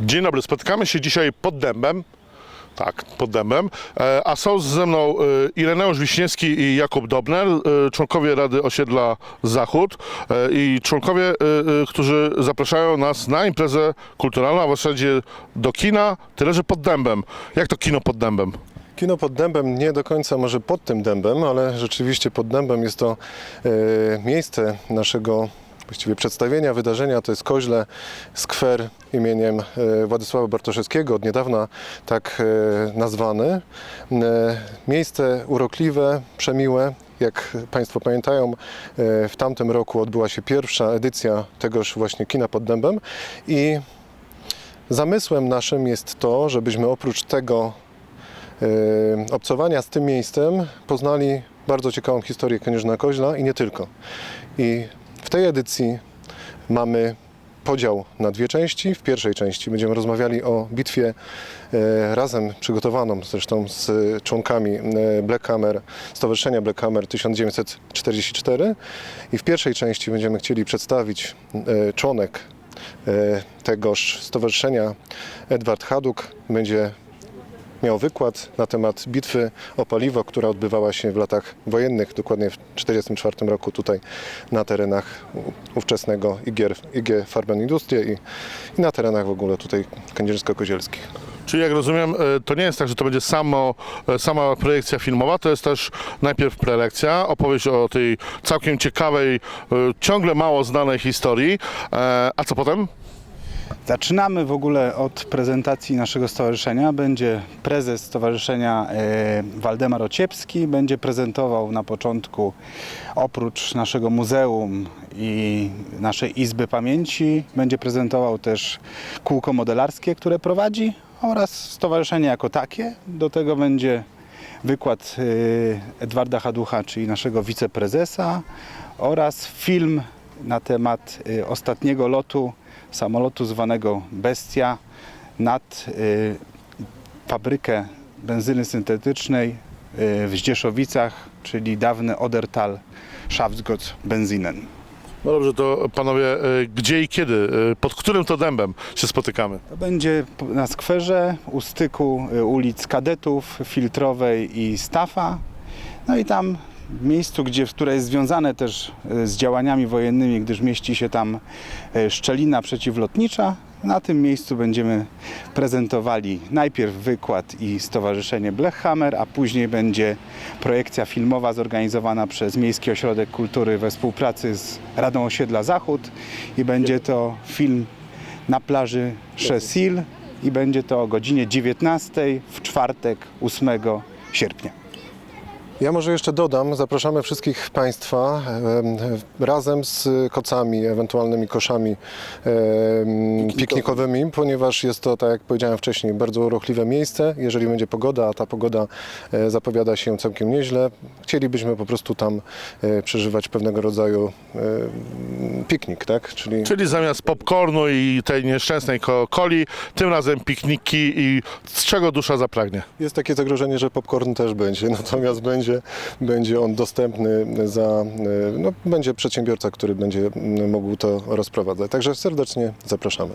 Dzień dobry, spotykamy się dzisiaj pod dębem. Tak, pod dębem. E, A są ze mną e, Ireneusz Wiśniewski i Jakub Dobner, e, członkowie Rady Osiedla Zachód i członkowie, którzy zapraszają nas na imprezę kulturalną, a w zasadzie do kina, tyle że pod dębem. Jak to kino pod dębem? Kino pod dębem, nie do końca może pod tym dębem, ale rzeczywiście pod dębem jest to miejsce naszego właściwie przedstawienia, wydarzenia. To jest Koźle, skwer imieniem e, Władysława Bartoszewskiego, od niedawna tak e, nazwany. E, miejsce urokliwe, przemiłe. Jak Państwo pamiętają, w tamtym roku odbyła się pierwsza edycja tegoż właśnie kina pod dębem i zamysłem naszym jest to, żebyśmy oprócz tego obcowania z tym miejscem poznali bardzo ciekawą historię Kędzierzyna Koźla i nie tylko. I w tej edycji mamy podział na dwie części. W pierwszej części będziemy rozmawiali o bitwie e, razem przygotowaną zresztą z członkami e, Black Hammer, Stowarzyszenia Black Hammer 1944 i w pierwszej części będziemy chcieli przedstawić e, członek tegoż stowarzyszenia Edward Haduk będzie miał wykład na temat bitwy o paliwo, która odbywała się w latach wojennych, dokładnie w 1944 roku tutaj na terenach ówczesnego IG, IG Farben Industrie i, i na terenach w ogóle tutaj kędzierzyńsko-kozielskich. Czyli jak rozumiem, e, to nie jest tak, że to będzie samo, e, sama projekcja filmowa, to jest też najpierw prelekcja, opowieść o tej całkiem ciekawej, e, ciągle mało znanej historii. A co potem? Zaczynamy w ogóle od prezentacji naszego stowarzyszenia. Będzie prezes stowarzyszenia e, Waldemar Ociepski. Będzie prezentował na początku oprócz naszego muzeum i naszej Izby Pamięci, będzie prezentował też kółko modelarskie, które prowadzi oraz stowarzyszenie jako takie. Do tego będzie wykład e, Edwarda Haducha, czyli naszego wiceprezesa oraz film na temat e, ostatniego lotu samolotu zwanego Bestia nad y, fabrykę benzyny syntetycznej y, w Zdzieszowicach, czyli dawny Odertal Schaftsgott Benzinen. No dobrze, to panowie, gdzie i kiedy, pod którym to dębem się spotykamy? To będzie na skwerze u styku y, ulic Kadetów, Filtrowej i Stafa. No i tam miejscu, gdzie, które jest związane też y, z działaniami wojennymi, gdyż mieści się tam y, szczelina przeciwlotnicza. Na tym miejscu będziemy prezentowali najpierw wykład i Stowarzyszenie Blechhammer, a później będzie projekcja filmowa zorganizowana przez Miejski Ośrodek Kultury we współpracy z Radą Osiedla Zachód i będzie to film na plaży Szesil i będzie to o godzinie 19 w czwartek 8 sierpnia. Ja może jeszcze dodam, zapraszamy wszystkich Państwa em, razem z kocami, ewentualnymi koszami piknikowymi, ponieważ jest to, tak jak powiedziałem wcześniej, bardzo urokliwe miejsce. Jeżeli będzie pogoda, a ta pogoda e, zapowiada się całkiem nieźle, chcielibyśmy po prostu tam e, przeżywać pewnego rodzaju piknik, tak? Czyli Czyli zamiast popcornu i tej nieszczęsnej coli, tym razem pikniki i z czego dusza zapragnie. Jest takie zagrożenie, że popcorn też będzie, natomiast będzie, będzie on dostępny za, e, no, będzie przedsiębiorca, który będzie mógł to rozprowadzać. Także serdecznie zapraszamy.